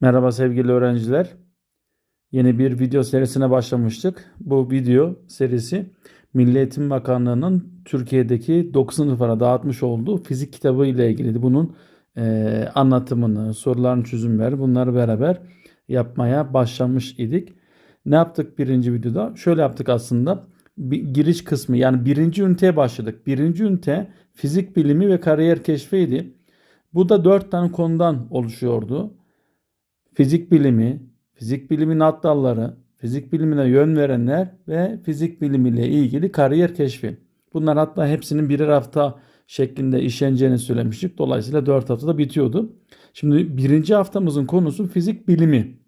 Merhaba sevgili öğrenciler. Yeni bir video serisine başlamıştık. Bu video serisi Milli Eğitim Bakanlığı'nın Türkiye'deki 9 sınıflara dağıtmış olduğu fizik kitabı ile ilgili bunun eee, anlatımını, soruların çözümleri bunları beraber yapmaya başlamış idik. Ne yaptık birinci videoda? Şöyle yaptık aslında. Bir giriş kısmı yani birinci üniteye başladık. Birinci ünite fizik bilimi ve kariyer keşfiydi. Bu da dört tane konudan oluşuyordu fizik bilimi, fizik bilimin alt dalları, fizik bilimine yön verenler ve fizik bilimiyle ilgili kariyer keşfi. Bunlar hatta hepsinin birer hafta şeklinde işleneceğini söylemiştik. Dolayısıyla 4 haftada bitiyordu. Şimdi birinci haftamızın konusu fizik bilimi.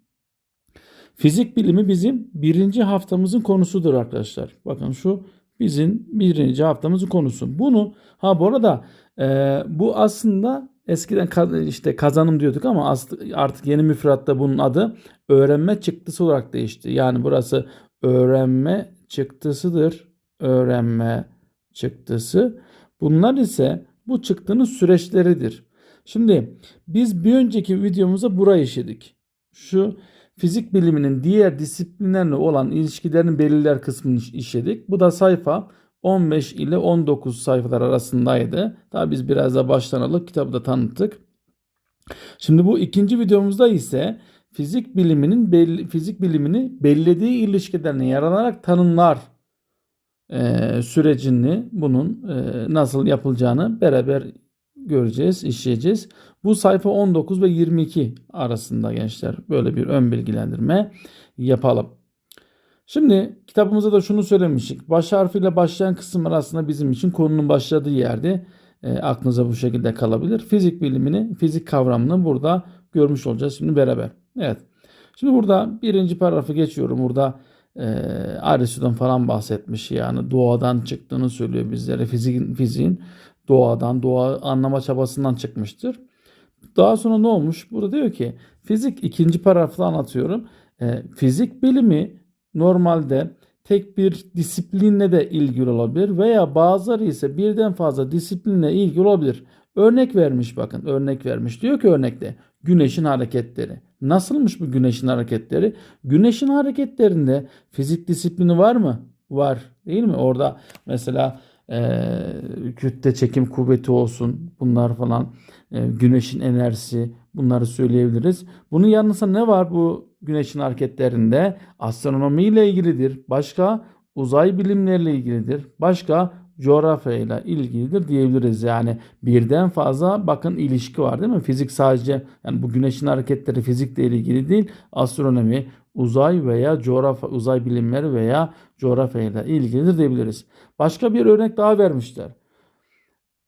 Fizik bilimi bizim birinci haftamızın konusudur arkadaşlar. Bakın şu bizim birinci haftamızın konusu. Bunu ha bu arada e, bu aslında eskiden işte kazanım diyorduk ama artık yeni müfredatta bunun adı öğrenme çıktısı olarak değişti. Yani burası öğrenme çıktısıdır. Öğrenme çıktısı. Bunlar ise bu çıktının süreçleridir. Şimdi biz bir önceki videomuzda burayı işledik. Şu fizik biliminin diğer disiplinlerle olan ilişkilerini belirler kısmını iş- işledik. Bu da sayfa 15 ile 19 sayfalar arasındaydı. Tabi biz biraz da baştan alıp kitabı da tanıttık. Şimdi bu ikinci videomuzda ise fizik biliminin belli, fizik bilimini belirlediği ilişkilerine yaranarak tanımlar e, sürecini bunun e, nasıl yapılacağını beraber göreceğiz, işleyeceğiz. Bu sayfa 19 ve 22 arasında gençler böyle bir ön bilgilendirme yapalım. Şimdi kitabımızda da şunu söylemiştik. Baş harfiyle başlayan kısım arasında bizim için konunun başladığı yerde e, aklınıza bu şekilde kalabilir. Fizik bilimini, fizik kavramını burada görmüş olacağız şimdi beraber. Evet. Şimdi burada birinci paragrafı geçiyorum. Burada e, Aristo'dan falan bahsetmiş yani doğadan çıktığını söylüyor bizlere. Fiziğin, fiziğin doğadan, doğa anlama çabasından çıkmıştır. Daha sonra ne olmuş? Burada diyor ki fizik ikinci paragrafta anlatıyorum. E, fizik bilimi normalde tek bir disiplinle de ilgili olabilir veya bazıları ise birden fazla disiplinle ilgili olabilir. Örnek vermiş bakın örnek vermiş. Diyor ki örnekte güneşin hareketleri. Nasılmış bu güneşin hareketleri? Güneşin hareketlerinde fizik disiplini var mı? Var değil mi? Orada mesela e, kütle çekim kuvveti olsun bunlar falan güneşin enerjisi bunları söyleyebiliriz. Bunun yanında ne var bu güneşin hareketlerinde? Astronomi ile ilgilidir. Başka uzay bilimleriyle ilgilidir. Başka coğrafyayla ilgilidir diyebiliriz. Yani birden fazla bakın ilişki var değil mi? Fizik sadece yani bu güneşin hareketleri fizikle ilgili değil. Astronomi, uzay veya coğrafya, uzay bilimleri veya coğrafyayla ilgilidir diyebiliriz. Başka bir örnek daha vermişler.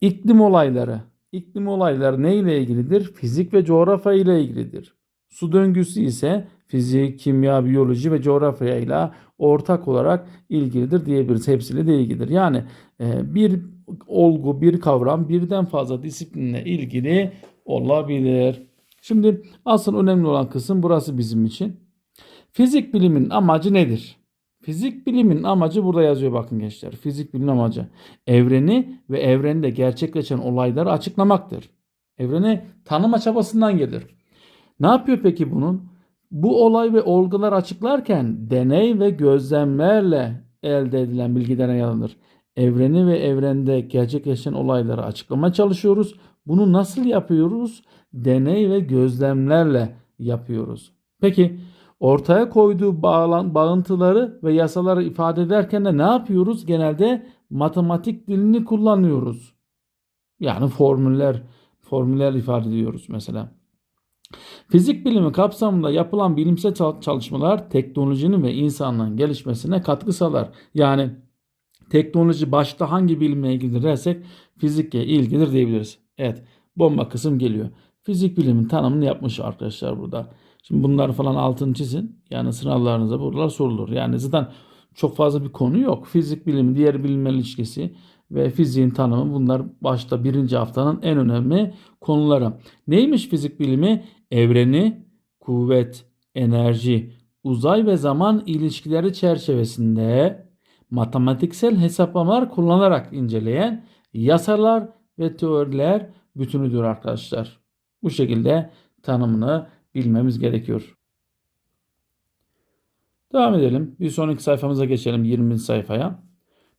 İklim olayları. İklim olayları ne ile ilgilidir? Fizik ve coğrafya ile ilgilidir. Su döngüsü ise fizik, kimya, biyoloji ve coğrafya ile ortak olarak ilgilidir diyebiliriz. Hepsiyle de ilgilidir. Yani e, bir olgu, bir kavram birden fazla disiplinle ilgili olabilir. Şimdi asıl önemli olan kısım burası bizim için. Fizik bilimin amacı nedir? Fizik bilimin amacı burada yazıyor bakın gençler. Fizik bilimin amacı evreni ve evrende gerçekleşen olayları açıklamaktır. Evreni tanıma çabasından gelir. Ne yapıyor peki bunun? Bu olay ve olgular açıklarken deney ve gözlemlerle elde edilen bilgilere yanılır. Evreni ve evrende gerçekleşen olayları açıklamaya çalışıyoruz. Bunu nasıl yapıyoruz? Deney ve gözlemlerle yapıyoruz. Peki ortaya koyduğu bağlan, bağıntıları ve yasaları ifade ederken de ne yapıyoruz? Genelde matematik dilini kullanıyoruz. Yani formüller, formüller ifade ediyoruz mesela. Fizik bilimi kapsamında yapılan bilimsel çalışmalar teknolojinin ve insanlığın gelişmesine katkı sağlar. Yani teknoloji başta hangi bilimle ilgilidir dersek fizikle ilgilidir diyebiliriz. Evet bomba kısım geliyor. Fizik bilimin tanımını yapmış arkadaşlar burada. Şimdi bunları falan altını çizin. Yani sınavlarınıza buralar sorulur. Yani zaten çok fazla bir konu yok. Fizik bilimi, diğer bilimler ilişkisi ve fiziğin tanımı bunlar başta birinci haftanın en önemli konuları. Neymiş fizik bilimi? Evreni, kuvvet, enerji, uzay ve zaman ilişkileri çerçevesinde matematiksel hesaplamalar kullanarak inceleyen yasalar ve teoriler bütünüdür arkadaşlar. Bu şekilde tanımını bilmemiz gerekiyor. Devam edelim. Bir sonraki sayfamıza geçelim 20. sayfaya.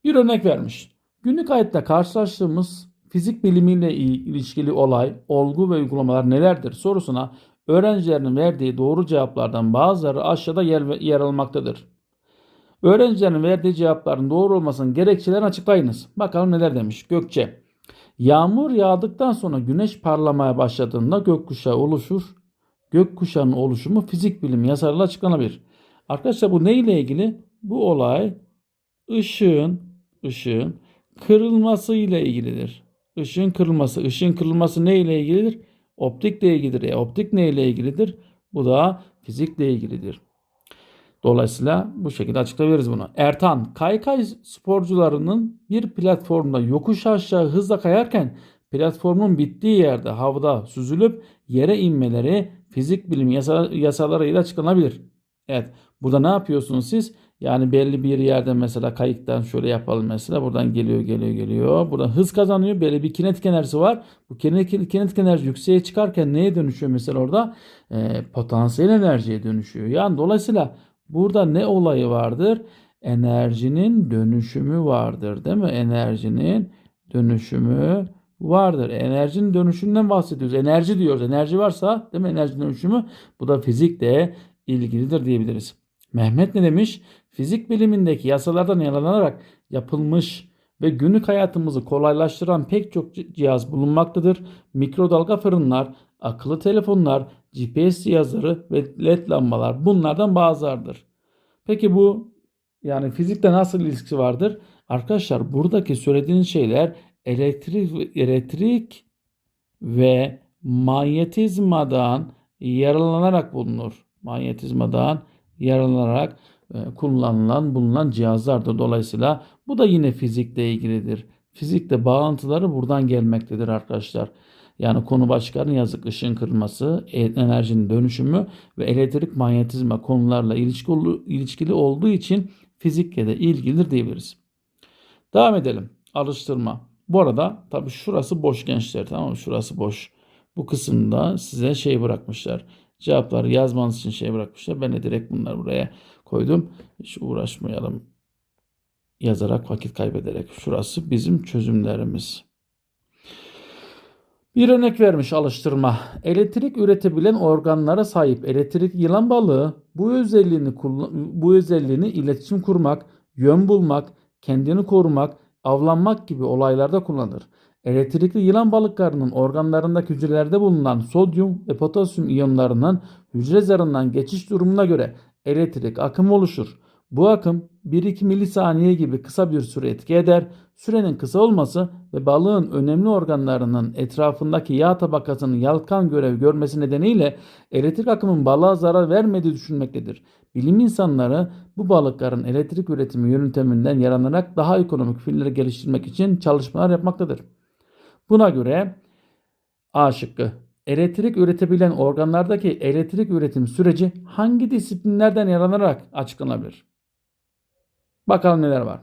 Bir örnek vermiş. Günlük hayatta karşılaştığımız fizik bilimiyle ilişkili olay, olgu ve uygulamalar nelerdir sorusuna öğrencilerin verdiği doğru cevaplardan bazıları aşağıda yer, yer almaktadır. Öğrencilerin verdiği cevapların doğru olmasının gerekçelerini açıklayınız. Bakalım neler demiş Gökçe. Yağmur yağdıktan sonra güneş parlamaya başladığında gökkuşağı oluşur. Gökkuşağının oluşumu fizik bilim yasalarıyla açıklanabilir. Arkadaşlar bu ne ile ilgili? Bu olay ışığın ışığın kırılması ile ilgilidir. Işığın kırılması. Işığın kırılması ne ile ilgilidir? Optikle ilgilidir. E, optik ne ile ilgilidir? Bu da fizikle ilgilidir. Dolayısıyla bu şekilde açıklayabiliriz bunu. Ertan, kaykay sporcularının bir platformda yokuş aşağı hızla kayarken platformun bittiği yerde havada süzülüp yere inmeleri fizik bilim yasa, yasalarıyla açıklanabilir. Evet, burada ne yapıyorsunuz siz? Yani belli bir yerde mesela kayıktan şöyle yapalım mesela. Buradan geliyor geliyor geliyor. Buradan hız kazanıyor. Belli bir kinetik enerjisi var. Bu kinetik, enerji yükseğe çıkarken neye dönüşüyor mesela orada? E, potansiyel enerjiye dönüşüyor. Yani dolayısıyla burada ne olayı vardır? Enerjinin dönüşümü vardır değil mi? Enerjinin dönüşümü vardır. Enerjinin dönüşümünden bahsediyoruz. Enerji diyoruz. Enerji varsa değil mi? Enerji dönüşümü bu da fizikle ilgilidir diyebiliriz. Mehmet ne demiş? Fizik bilimindeki yasalardan yararlanarak yapılmış ve günlük hayatımızı kolaylaştıran pek çok cihaz bulunmaktadır. Mikrodalga fırınlar, akıllı telefonlar, GPS cihazları ve led lambalar bunlardan bazılardır. Peki bu yani fizikte nasıl ilişkisi vardır? Arkadaşlar buradaki söylediğiniz şeyler elektrik elektrik ve manyetizmadan yararlanarak bulunur. Manyetizmadan yararlanarak e, kullanılan bulunan cihazlardır. Dolayısıyla bu da yine fizikle ilgilidir. Fizikte bağıntıları buradan gelmektedir arkadaşlar. Yani konu başkanı yazık ışın kırılması, e, enerjinin dönüşümü ve elektrik manyetizma konularla ilişkili, olduğu için fizikle de ilgilidir diyebiliriz. Devam edelim. Alıştırma. Bu arada tabii şurası boş gençler tamam? Şurası boş. Bu kısımda size şey bırakmışlar. Cevapları yazmanız için şey bırakmışlar. Ben de direkt bunları buraya koydum. Hiç uğraşmayalım yazarak vakit kaybederek. Şurası bizim çözümlerimiz. Bir örnek vermiş alıştırma. Elektrik üretebilen organlara sahip elektrik yılan balığı bu özelliğini bu özelliğini iletişim kurmak, yön bulmak, kendini korumak, avlanmak gibi olaylarda kullanır. Elektrikli yılan balıklarının organlarındaki hücrelerde bulunan sodyum ve potasyum iyonlarının hücre zarından geçiş durumuna göre elektrik akımı oluşur. Bu akım 1-2 milisaniye gibi kısa bir süre etki eder. Sürenin kısa olması ve balığın önemli organlarının etrafındaki yağ tabakasının yalkan görev görmesi nedeniyle elektrik akımın balığa zarar vermediği düşünmektedir. Bilim insanları bu balıkların elektrik üretimi yönteminden yararlanarak daha ekonomik filleri geliştirmek için çalışmalar yapmaktadır. Buna göre A şıkkı elektrik üretebilen organlardaki elektrik üretim süreci hangi disiplinlerden yararlanarak açıklanabilir? Bakalım neler var.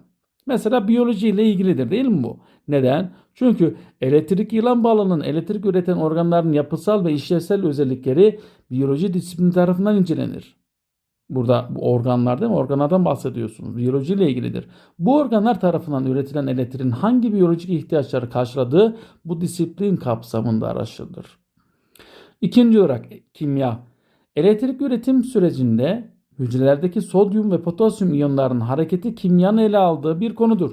Mesela biyoloji ile ilgilidir değil mi bu? Neden? Çünkü elektrik yılan balığının elektrik üreten organların yapısal ve işlevsel özellikleri biyoloji disiplini tarafından incelenir. Burada bu organlar değil mi? Organlardan bahsediyorsunuz. Biyoloji ile ilgilidir. Bu organlar tarafından üretilen elektriğin hangi biyolojik ihtiyaçları karşıladığı bu disiplin kapsamında araştırılır. İkinci olarak kimya. Elektrik üretim sürecinde hücrelerdeki sodyum ve potasyum iyonlarının hareketi kimyanın ele aldığı bir konudur.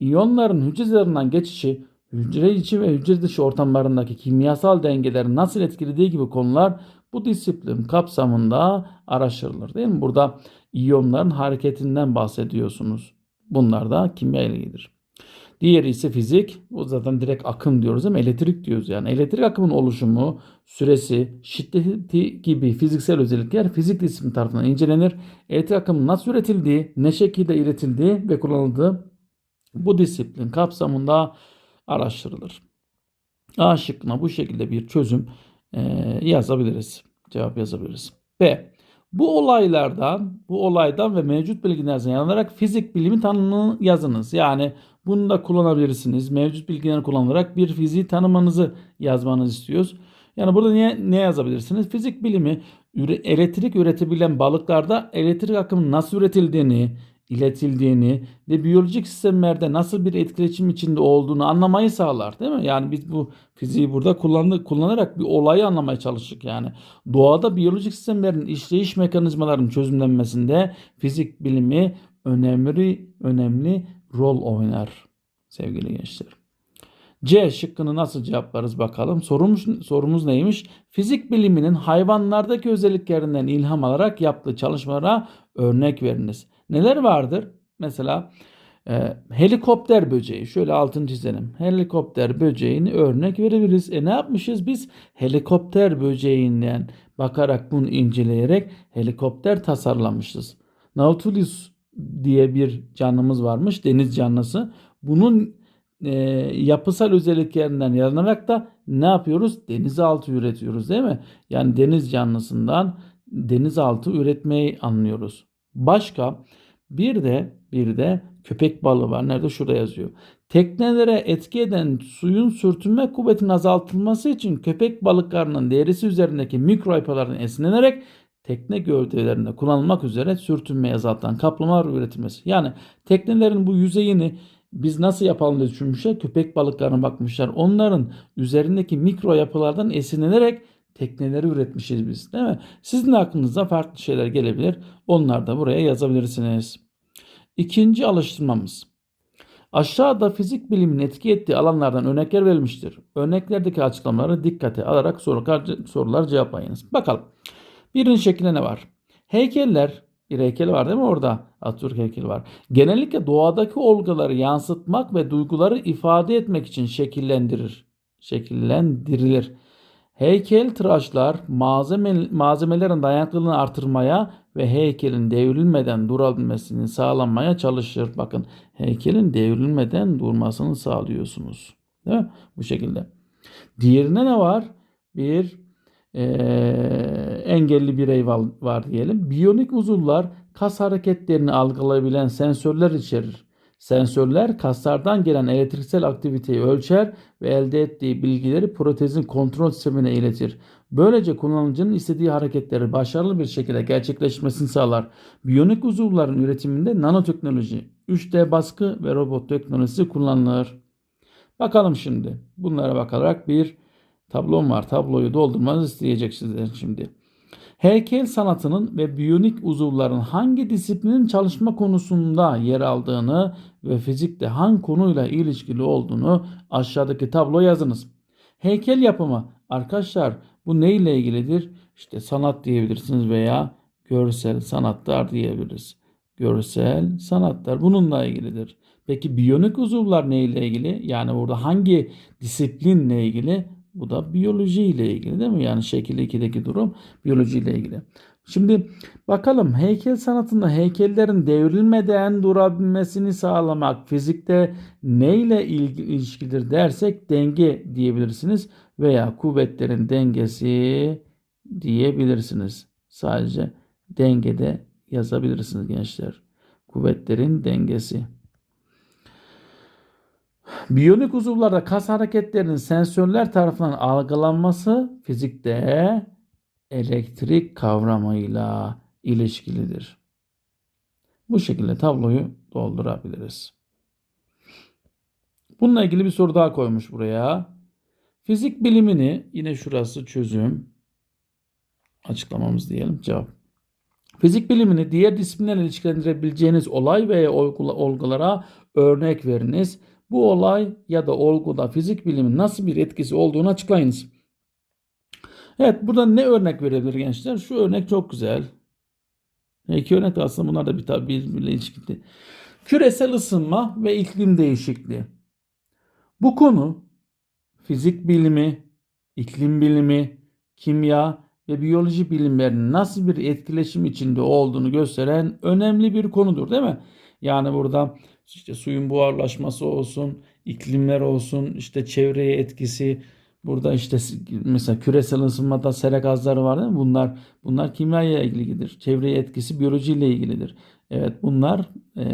İyonların hücre zarından geçişi, hücre içi ve hücre dışı ortamlarındaki kimyasal dengeleri nasıl etkilediği gibi konular bu disiplin kapsamında araştırılır değil mi? Burada iyonların hareketinden bahsediyorsunuz. Bunlar da kimya ile ilgilidir. Diğeri ise fizik. O zaten direkt akım diyoruz ama elektrik diyoruz. Yani elektrik akımın oluşumu, süresi, şiddeti gibi fiziksel özellikler fizik disiplini tarafından incelenir. Elektrik akımının nasıl üretildiği, ne şekilde üretildiği ve kullanıldığı bu disiplin kapsamında araştırılır. A şıkkına bu şekilde bir çözüm yazabiliriz. Cevap yazabiliriz. B. Bu olaylardan, bu olaydan ve mevcut bilgilerden yararlanarak fizik bilimi tanımını yazınız. Yani bunu da kullanabilirsiniz. Mevcut bilgileri kullanarak bir fiziği tanımanızı yazmanızı istiyoruz. Yani burada niye, ne yazabilirsiniz? Fizik bilimi elektrik üretebilen balıklarda elektrik akımının nasıl üretildiğini, iletildiğini ve biyolojik sistemlerde nasıl bir etkileşim içinde olduğunu anlamayı sağlar değil mi? Yani biz bu fiziği burada kullandık, kullanarak bir olayı anlamaya çalıştık yani. Doğada biyolojik sistemlerin işleyiş mekanizmalarının çözümlenmesinde fizik bilimi önemli önemli rol oynar sevgili gençler. C şıkkını nasıl cevaplarız bakalım. Sorumuz, sorumuz neymiş? Fizik biliminin hayvanlardaki özelliklerinden ilham alarak yaptığı çalışmalara örnek veriniz. Neler vardır? Mesela e, helikopter böceği. Şöyle altını çizelim. Helikopter böceğini örnek verebiliriz. E ne yapmışız biz? Helikopter böceğinden bakarak bunu inceleyerek helikopter tasarlamışız. Nautilus diye bir canlımız varmış. Deniz canlısı. Bunun e, yapısal özelliklerinden yararlanarak da ne yapıyoruz? Denizaltı üretiyoruz değil mi? Yani deniz canlısından denizaltı üretmeyi anlıyoruz. Başka bir de bir de köpek balığı var. Nerede? Şurada yazıyor. Teknelere etki eden suyun sürtünme kuvvetinin azaltılması için köpek balıklarının derisi üzerindeki mikro yapılardan esinlenerek tekne gövdelerinde kullanılmak üzere sürtünmeyi azaltan kaplamalar üretilmesi. Yani teknelerin bu yüzeyini biz nasıl yapalım diye düşünmüşler. Köpek balıklarına bakmışlar. Onların üzerindeki mikro yapılardan esinlenerek tekneleri üretmişiz biz değil mi? Sizin aklınıza farklı şeyler gelebilir. Onlar da buraya yazabilirsiniz. İkinci alıştırmamız. Aşağıda fizik bilimin etki ettiği alanlardan örnekler verilmiştir. Örneklerdeki açıklamaları dikkate alarak sorular, sorular cevaplayınız. Bakalım. Birinci şekilde ne var? Heykeller, bir heykel var değil mi orada? Atatürk heykeli var. Genellikle doğadaki olguları yansıtmak ve duyguları ifade etmek için şekillendirir. Şekillendirilir. Heykel tıraşlar malzeme, malzemelerin dayanıklılığını artırmaya ve heykelin devrilmeden durabilmesini sağlamaya çalışır. Bakın heykelin devrilmeden durmasını sağlıyorsunuz. Değil mi? Bu şekilde. Diğerine ne var? Bir e, engelli birey var, var diyelim. Biyonik uzuvlar kas hareketlerini algılayabilen sensörler içerir. Sensörler kaslardan gelen elektriksel aktiviteyi ölçer ve elde ettiği bilgileri protezin kontrol sistemine iletir. Böylece kullanıcının istediği hareketleri başarılı bir şekilde gerçekleşmesini sağlar. Biyonik uzuvların üretiminde nanoteknoloji, 3D baskı ve robot teknolojisi kullanılır. Bakalım şimdi. Bunlara bakarak bir tablom var. Tabloyu doldurmanızı isteyecek sizden şimdi. Heykel sanatının ve biyonik uzuvların hangi disiplinin çalışma konusunda yer aldığını ve fizikte hangi konuyla ilişkili olduğunu aşağıdaki tablo yazınız. Heykel yapımı arkadaşlar bu ne ile ilgilidir? İşte sanat diyebilirsiniz veya görsel sanatlar diyebiliriz. Görsel sanatlar bununla ilgilidir. Peki biyonik uzuvlar ne ile ilgili? Yani burada hangi disiplinle ilgili? Bu da biyoloji ile ilgili değil mi? Yani şekil 2'deki durum biyoloji ile ilgili. Şimdi bakalım heykel sanatında heykellerin devrilmeden durabilmesini sağlamak fizikte ne ile ilişkidir dersek denge diyebilirsiniz veya kuvvetlerin dengesi diyebilirsiniz. Sadece dengede yazabilirsiniz gençler. Kuvvetlerin dengesi. Biyonik uzuvlarda kas hareketlerinin sensörler tarafından algılanması fizikte elektrik kavramıyla ilişkilidir. Bu şekilde tabloyu doldurabiliriz. Bununla ilgili bir soru daha koymuş buraya. Fizik bilimini yine şurası çözüm açıklamamız diyelim cevap. Fizik bilimini diğer disiplinlerle ilişkilendirebileceğiniz olay veya olgulara örnek veriniz. Bu olay ya da olguda fizik bilimin nasıl bir etkisi olduğunu açıklayınız. Evet burada ne örnek verebilir gençler? Şu örnek çok güzel. İki örnek de aslında bunlar da bir tabi birbiriyle ilişkili. Küresel ısınma ve iklim değişikliği. Bu konu fizik bilimi, iklim bilimi, kimya ve biyoloji bilimlerinin nasıl bir etkileşim içinde olduğunu gösteren önemli bir konudur değil mi? Yani burada işte suyun buharlaşması olsun, iklimler olsun, işte çevreye etkisi Burada işte mesela küresel ısınmada sera gazları var değil mi? Bunlar bunlar kimyayla ilgilidir. Çevreye etkisi biyolojiyle ilgilidir. Evet bunlar e,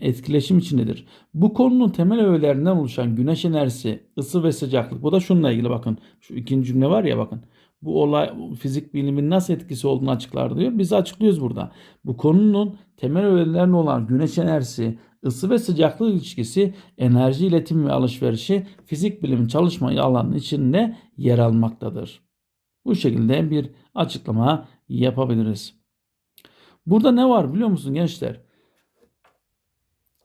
etkileşim içindedir. Bu konunun temel öğelerinden oluşan güneş enerjisi, ısı ve sıcaklık. Bu da şununla ilgili bakın. Şu ikinci cümle var ya bakın. Bu olay fizik bilimin nasıl etkisi olduğunu açıklar diyor. Biz açıklıyoruz burada. Bu konunun temel öğelerine olan güneş enerjisi, ısı ve sıcaklık ilişkisi, enerji iletimi ve alışverişi fizik bilimin çalışma alanının içinde yer almaktadır. Bu şekilde bir açıklama yapabiliriz. Burada ne var biliyor musun gençler?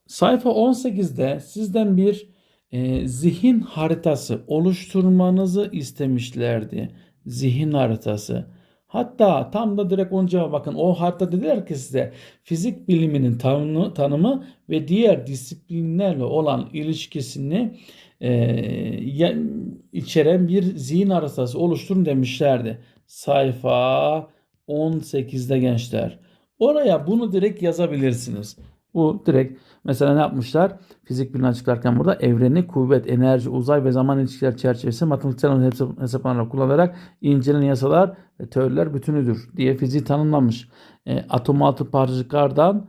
Sayfa 18'de sizden bir e, zihin haritası oluşturmanızı istemişlerdi. Zihin haritası. Hatta tam da direkt onun cevabı bakın o harita dediler ki size fizik biliminin tanımı, tanımı ve diğer disiplinlerle olan ilişkisini e, içeren bir zihin haritası oluşturun demişlerdi. Sayfa 18'de gençler. Oraya bunu direkt yazabilirsiniz. Bu direkt mesela ne yapmışlar? Fizik bilimini açıklarken burada evreni, kuvvet, enerji, uzay ve zaman ilişkiler çerçevesi matematiksel hesap, hesaplamalar kullanarak incelenen yasalar ve teoriler bütünüdür diye fiziği tanımlamış. E, atom altı parçacıklardan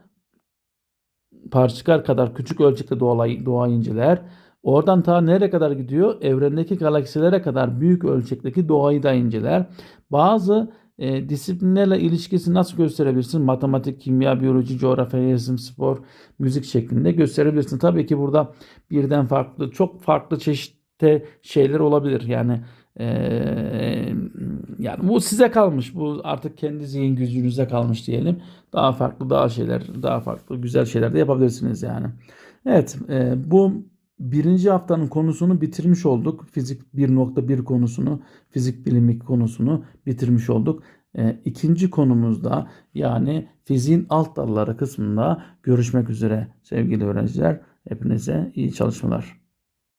parçacıklar kadar küçük ölçekte doğayı, doğayı inceler. Oradan ta nereye kadar gidiyor? Evrendeki galaksilere kadar büyük ölçekteki doğayı da inceler. Bazı e, disiplinlerle ilişkisini nasıl gösterebilirsin? Matematik, kimya, biyoloji, coğrafya, resim, spor, müzik şeklinde gösterebilirsin. Tabii ki burada birden farklı, çok farklı çeşitte şeyler olabilir. Yani e, yani bu size kalmış. Bu artık kendi zihin gücünüze kalmış diyelim. Daha farklı, daha şeyler, daha farklı, güzel şeyler de yapabilirsiniz yani. Evet, e, bu birinci haftanın konusunu bitirmiş olduk. Fizik 1.1 konusunu, fizik bilimi konusunu bitirmiş olduk. E, ikinci konumuzda yani fiziğin alt dalları kısmında görüşmek üzere sevgili öğrenciler. Hepinize iyi çalışmalar.